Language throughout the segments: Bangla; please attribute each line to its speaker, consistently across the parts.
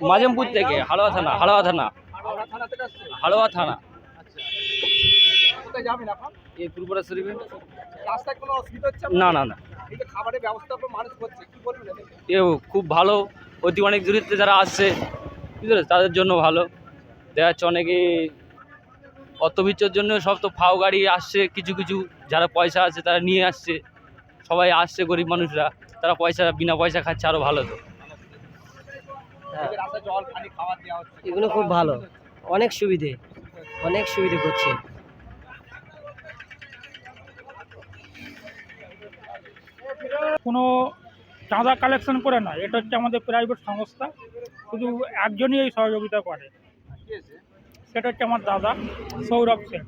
Speaker 1: মাজমপুর থেকে হালুয়া থানা হালুয়া থানা। হালুয়া থানা
Speaker 2: আচ্ছা।
Speaker 1: এই পূর্বরা শরীফে না না না। খুব ভালো। অতি অনেক দূরিত্বে যারা আসছে বুঝতে তাদের জন্য ভালো। দেখা যাচ্ছে অনেকে অর্থবিচ্ছর জন্য সব তো ফাও গাড়ি আসছে কিছু কিছু। যারা পয়সা আছে তারা নিয়ে আসছে। সবাই আসছে গরিব মানুষরা। তারা পয়সা বিনা পয়সা খাচ্ছে আরও ভালো তো
Speaker 2: এই যে রাস্তায় জল পানি খাবার দেওয়া হচ্ছে
Speaker 3: এগুলো খুব ভালো। অনেক সুবিধে। অনেক সুবিধে করছে।
Speaker 4: কোনো চাঁদা কালেকশন করে না। এটা হচ্ছে আমাদের প্রাইভেট সংস্থা। শুধু একজনই এই সহযোগিতা করে। সেটা হচ্ছে আমার দাদা সৌরভ সেন।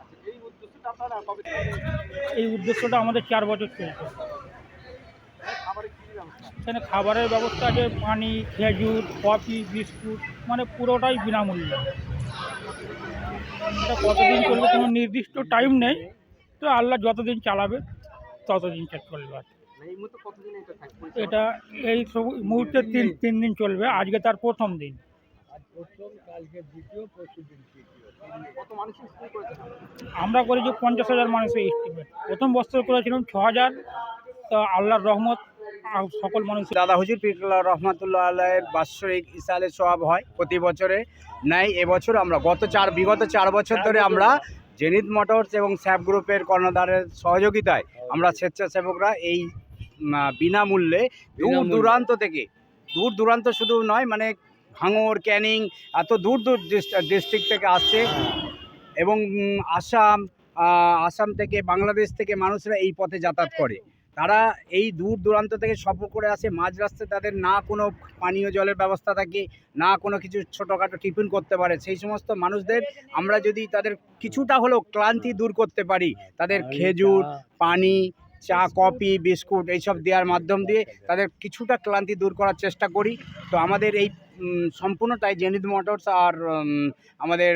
Speaker 2: আচ্ছা, এই উদ্দেশ্যটা
Speaker 4: আমাদের চার বছর চলছে। এখানে খাবারের ব্যবস্থা আছে, পানি, খেজুর, কফি, বিস্কুট মানে পুরোটাই বিনামূল্য। এটা কতদিন চলবে কোনো নির্দিষ্ট টাইম নেই, তো আল্লাহ যতদিন চালাবে, ততদিন চলবে
Speaker 2: এটা
Speaker 4: এই সব মুহূর্তে তিন তিন দিন চলবে, আজকে তার প্রথম দিন। আমরা করেছি পঞ্চাশ হাজার মানুষের এস্টিমেট প্রথম বছর করেছিলাম ছ হাজার, তা আল্লাহর রহমত সকল মানুষ
Speaker 5: দাদা হুজুর পিরকুল্লাহ রহমাতুল্লাহ আল্লাহের বাৎসরিক ইসালে সওয়াব হয় প্রতি বছরে। নাই এবছর আমরা গত চার বিগত চার বছর ধরে আমরা জেনিত মোটরস এবং স্যাপ গ্রুপের কর্ণধারের সহযোগিতায় আমরা স্বেচ্ছাসেবকরা এই বিনামূল্যে দূর দূরান্ত থেকে দূর দূরান্ত শুধু নয় মানে ভাঙর ক্যানিং এত দূর দূর ডিস্ট্রিক্ট থেকে আসছে। এবং আসাম আসাম থেকে বাংলাদেশ থেকে মানুষরা এই পথে যাতায়াত করে। তারা এই দূর দূরান্ত থেকে সফর করে আসে মাঝ রাস্তায় তাদের না কোনো পানীয় জলের ব্যবস্থা থাকে না কোনো কিছু ছোটোখাটো টিফিন করতে পারে। সেই সমস্ত মানুষদের আমরা যদি তাদের কিছুটা হলেও ক্লান্তি দূর করতে পারি তাদের খেজুর পানি চা কফি বিস্কুট এইসব দেওয়ার মাধ্যম দিয়ে তাদের কিছুটা ক্লান্তি দূর করার চেষ্টা করি। তো আমাদের এই সম্পূর্ণটাই জেনিদ মোটরস আর আমাদের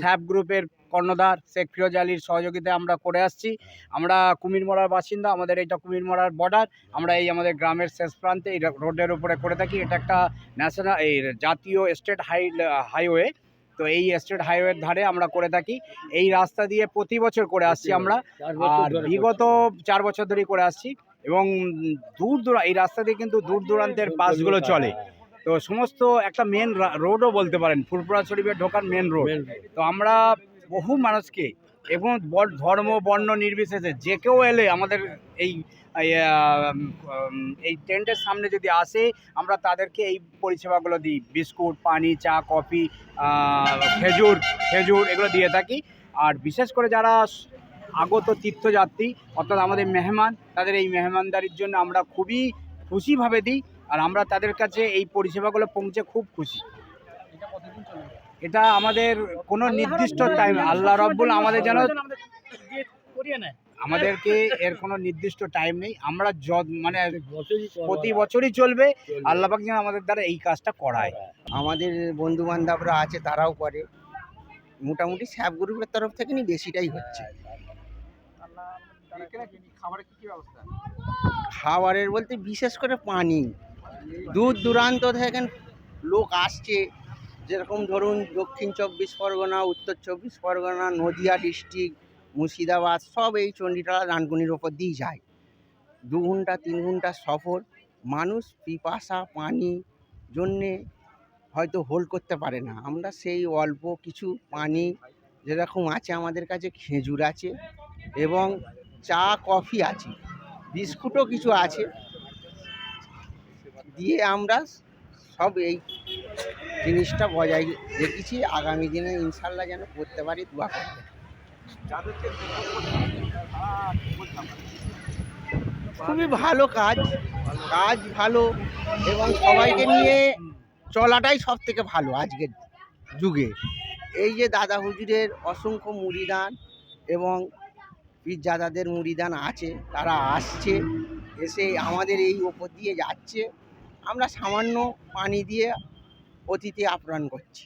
Speaker 5: স্যাপ গ্রুপের কর্ণধার শেখ ফিরোজ আলীর সহযোগিতায় আমরা করে আসছি। আমরা কুমিরমড়ার বাসিন্দা আমাদের এইটা কুমিরমড়ার বর্ডার আমরা এই আমাদের গ্রামের শেষ প্রান্তে এই রোডের উপরে করে থাকি। এটা একটা ন্যাশনাল এই জাতীয় স্টেট হাই হাইওয়ে তো এই স্টেট হাইওয়ের ধারে আমরা করে থাকি। এই রাস্তা দিয়ে প্রতি বছর করে আসছি আমরা। আর বিগত চার বছর ধরেই করে আসছি। এবং দূর দূর এই রাস্তা দিয়ে কিন্তু দূর দূরান্তের বাসগুলো চলে। তো সমস্ত একটা মেন রোডও বলতে পারেন ফুলপুরা শরীফের ঢোকার মেন রোড তো আমরা বহু মানুষকে এবং ধর্ম বর্ণ নির্বিশেষে যে কেউ এলে আমাদের এই এই টেন্টের সামনে যদি আসে আমরা তাদেরকে এই পরিষেবাগুলো দিই। বিস্কুট পানি চা কফি খেজুর খেজুর এগুলো দিয়ে থাকি। আর বিশেষ করে যারা আগত তীর্থযাত্রী অর্থাৎ আমাদের মেহমান তাদের এই মেহমানদারির জন্য আমরা খুবই খুশিভাবে দিই। আর আমরা তাদের কাছে এই পরিষেবাগুলো পৌঁছে খুব খুশি।
Speaker 2: এটা কতদিন চলবে
Speaker 4: এটা আমাদের কোনো নির্দিষ্ট টাইম আল্লাহ রব্বুল আমাদের যেন আমাদেরকে এর কোনো নির্দিষ্ট টাইম নেই। আমরা যত মানে প্রতি বছরই চলবে। আল্লাহবাক যেন আমাদের দ্বারা এই কাজটা করায়।
Speaker 6: আমাদের বন্ধু বান্ধবরা আছে তারাও করে। মোটামুটি স্যাপ গ্রুপের তরফ থেকে নি বেশিটাই হচ্ছে।
Speaker 2: খাবারের কি কি ব্যবস্থা?
Speaker 6: খাবারের বলতে বিশেষ করে পানি। দূর দূরান্ত থেকে লোক আসছে। যেরকম ধরুন দক্ষিণ চব্বিশ পরগনা, উত্তর চব্বিশ পরগনা, নদিয়া ডিস্ট্রিক্ট মুর্শিদাবাদ, সব এই চণ্ডীতলা ডানকুনির ওপর দিয়েই যায়। দু ঘণ্টা, তিন ঘণ্টা সফর। মানুষ পিপাসা, পানি জন্যে হয়তো হোল্ড করতে পারে না। আমরা সেই অল্প কিছু পানি যেরকম আছে আমাদের কাছে, খেজুর আছে এবং চা, কফি আছে। বিস্কুটও কিছু আছে। দিয়ে আমরা সব এই জিনিসটা বজায় রেখেছি। আগামী দিনে ইনশাল্লাহ যেন করতে পারি দোয়া করবে
Speaker 2: যাদেরকে support করছেন, তারা কি বলছে আপনাদের?
Speaker 6: খুবই ভালো কাজ কাজ ভালো এবং সবাইকে নিয়ে চলাটাই সব থেকে ভালো আজকের যুগে। এই যে দাদা হুজুরের অসংখ্য মুড়িদান এবং পীরজাদাদের মুড়িদান আছে তারা আসছে এসে আমাদের এই ওপর দিয়ে যাচ্ছে। আমরা সামান্য পানি দিয়ে অতিথি আপ্যায়ন করছি।